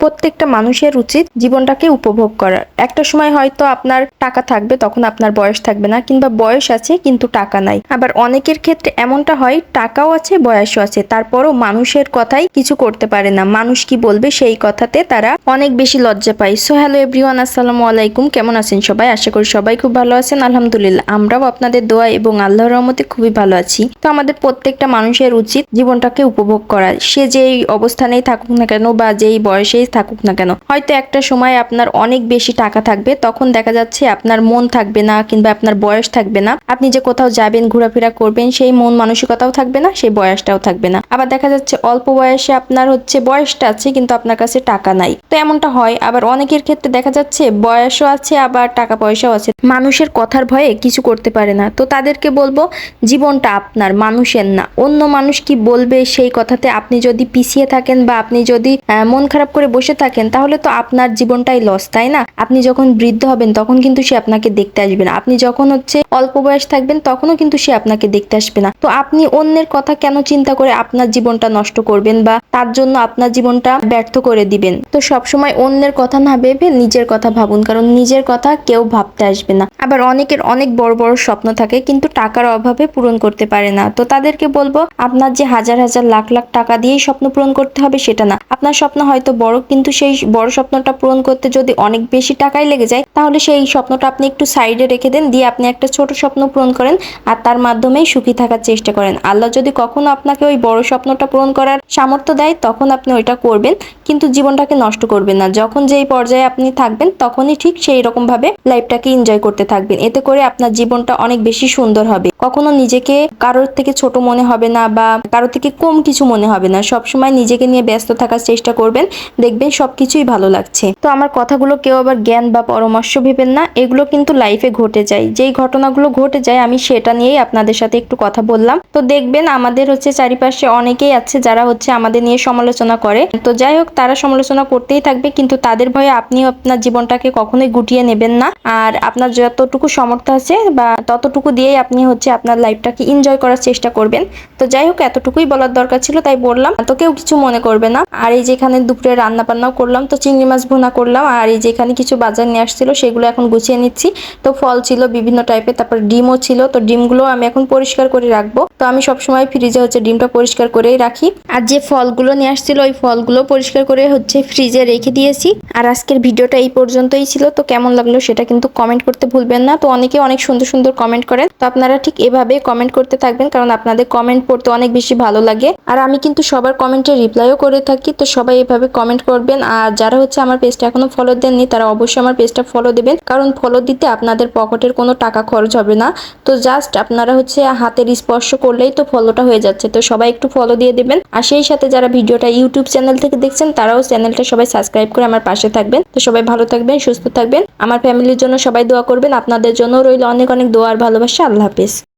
প্রত্যেকটা মানুষের উচিত জীবনটাকে উপভোগ করার। একটা সময় হয়তো আপনার টাকা থাকবে, তখন আপনার বয়স থাকবে না, কিংবা বয়স আছে কিন্তু টাকা নাই। আবার অনেকের ক্ষেত্রে এমনটা হয়, টাকাও আছে, বয়সও আছে, তারপরও মানুষের কথাই কিছু করতে পারে না। মানুষ কি বলবে সেই কথাতে তারা অনেক বেশি লজ্জা পায়। সো হ্যালো এভরিওয়ান আসসালামু আলাইকুম, কেমন আছেন সবাই? আশা করি সবাই খুব ভালো আছেন, আলহামদুলিল্লাহ। আমরাও আপনাদের দোয়া এবং আল্লাহর রহমতে খুবই ভালো আছি। তো আমাদের প্রত্যেকটা মানুষের উচিত জীবনটাকে উপভোগ করা সে যেই অবস্থানেই থাকুক না কেন বা যেই বয়সেই থাকুক না কেন। হয়তো একটা সময় আপনার অনেক বেশি টাকা থাকবে, তখন দেখা যাচ্ছে আপনার মন থাকবে না কিংবা আপনার বয়স থাকবে না। আপনি যে কোথাও যাবেন, ঘোরাফেরা করবেন, সেই মন মানসিকতাও থাকবে না, সেই বয়সটাও থাকবে না। আবার দেখা যাচ্ছে অল্প বয়সে আপনার হচ্ছে বয়সটা আছে, কিন্তু আপনার কাছে টাকা নাই। তো এমনটা হয়। আবার অনেকের ক্ষেত্রে দেখা যাচ্ছে বয়সও আছে, আবার টাকা পয়সাও আছে। মানুষের কথার ভয়ে কিছু করতে পারে না। তো তাদেরকে বলব, জীবনটা আপনার, মানুষের না। অন্য মানুষ কি বলবে সেই কথাতে আপনি যদি পিছিয়ে থাকেন বা আপনি যদি মন খারাপ করে বসে থাকেন, তাহলে তো আপনার জীবনটাই লস তাই না? আপনি যখন বৃদ্ধ হবেন, তখন কিন্তু সে আপনাকে দেখতে আসবে না। আপনি যখন হচ্ছে অল্প বয়স থাকবেন, তখনও কিন্তু সে আপনাকে দেখতে আসবে না। তো আপনি অন্যের কথা কেন চিন্তা করে আপনার জীবনটা নষ্ট করবেন বা তার জন্য আপনার জীবনটা ব্যর্থ করে দিবেন? তো সবসময় অন্যের কথা না ভেবে নিজের কথা ভাবুন, কারণ নিজের কথা কেউ ভাবতে আসবে না। আবার অনেকের অনেক বড় বড় স্বপ্ন থাকে, কিন্তু টাকার অভাবে পূরণ করতে পারে না। তো তাদেরকে বলব, আপনার যে হাজার হাজার লাখ লাখ টাকা দিয়েই স্বপ্ন পূরণ করতে হবে, সেটা না। আপনার স্বপ্ন হয়তো বড় কিন্তু সেই বড় স্বপ্নটা পূরণ করতে যদি অনেক বেশি টাকাই লেগে যায়, তাহলে সেই স্বপ্নটা আপনি একটু সাইডে রেখে দেন, দিয়ে আপনি একটা ছোট স্বপ্ন পূরণ করেন আর তার মাধ্যমেই সুখী থাকার চেষ্টা করেন। আল্লাহ যদি কখনো আপনাকে ওই বড় স্বপ্নটা পূরণ করার সামর্থ্য দেয়, তখন আপনি ওইটা করবেন, কিন্তু জীবনটাকে নষ্ট করবেন না। যখন যেই পর্যায়ে আপনি থাকবেন, তখনই ঠিক সেই রকম ভাবে লাইফটাকে এনজয় করতে থাকবেন। এতে করে আপনার জীবনটা অনেক বেশি সুন্দর হবে। কখনো নিজেকে কারোর থেকে ছোট মনে হবে না বা কারোর থেকে কম কিছু মনে হবে না। সবসময় নিজেকে নিয়ে ব্যস্ত থাকার চেষ্টা করবেন। দেখবেন সবকিছুই ভালো লাগছে। তো আমার কথাগুলো কেউ আবার জ্ঞান বা পরামর্শ ভেবেন না, এগুলো কিন্তু লাইফে ঘটে যায়। যেই ঘটনাগুলো ঘটে যায়, আমি সেটা নিয়েই আপনাদের সাথে একটু কথা বললাম। তো দেখবেন আমাদের হচ্ছে চারিপাশে অনেকেই আছে যারা হচ্ছে আমাদের নিয়ে সমালোচনা করে। তো যাই হোক, তারা সমালোচনা করতেই থাকবে, কিন্তু তাদের ভয়ে আপনিও আপনার জীবনটাকে কখনোই গুটিয়ে নেবেন না। আর আপনার যতটুকু সামর্থ্য আছে বা ততটুকু দিয়েই আপনি হচ্ছে আপনার লাইফটাকে এনজয় করার চেষ্টা করবেন। তো যাই হোক, এতটুকুই বলার দরকার ছিল, তাই বললাম। তো কেউ কিছু মনে করবে না। আর এই যেখানে দুপুরে রান্না বান্নাও করলাম, তো চিংড়ি মাছ ভুনা করলাম। আর এই যেখানে কিছু বাজার নিয়ে আসছিল, সেগুলো এখন গুছিয়ে নিচ্ছি। তো ফল ছিল বিভিন্ন টাইপের তারপর ডিমও ছিল। তো ডিমগুলো আমি এখন পরিষ্কার করে রাখব। তো আমি সবসময় ফ্রিজে হচ্ছে ডিমটা পরিষ্কার করেই রাখি। আর যে ফলগুলো নিয়ে আসছিল, ওই ফলগুলো পরিষ্কার করে হচ্ছে ফ্রিজে রেখে দিয়েছি। আর আজকের ভিডিওটা এই পর্যন্তই ছিল, তো কেমন লাগল সেটা কিন্তু কমেন্ট করতে ভুলবেন না। তো অনেকে অনেক সুন্দর সুন্দর কমেন্ট করেন। তো আপনারা ঠিক এভাবে কমেন্ট করতে থাকবেন, কারণ আপনাদের কমেন্ট পড়তে অনেক বেশি ভালো লাগে। আর আমি কিন্তু সবার কমেন্টে রিপ্লাইও করে থাকি, তো সবাই এভাবে কমেন্ট করবেন। আর যারা হচ্ছে আমার পেজটা এখনও ফলো দেননি, তারা অবশ্যই আমার পেজটা ফলো দেবেন। কারণ ফলো দিতে আপনাদের পকেটের কোনো টাকা খরচ হবে না। তো জাস্ট আপনারা হচ্ছে হাতের স্পর্শ করলেই তো ফলোটা হয়ে যাচ্ছে। তো সবাই একটু ফলো দিয়ে দেবেন। আর সেই সাথে যারা ভিডিওটা ইউটিউব চ্যানেল থেকে দেখছেন, তারাও চ্যানেলটা সবাই সাবস্ক্রাইব করে আমার পাশে থাকবেন। তো সবাই ভালো থাকবেন, সুস্থ থাকবেন। আমার ফ্যামিলির জন্য সবাই দোয়া করবেন। আপনাদের জন্য রইল অনেক অনেক দোয়া আর ভালোবাসা। আল্লাহ হাফেজ।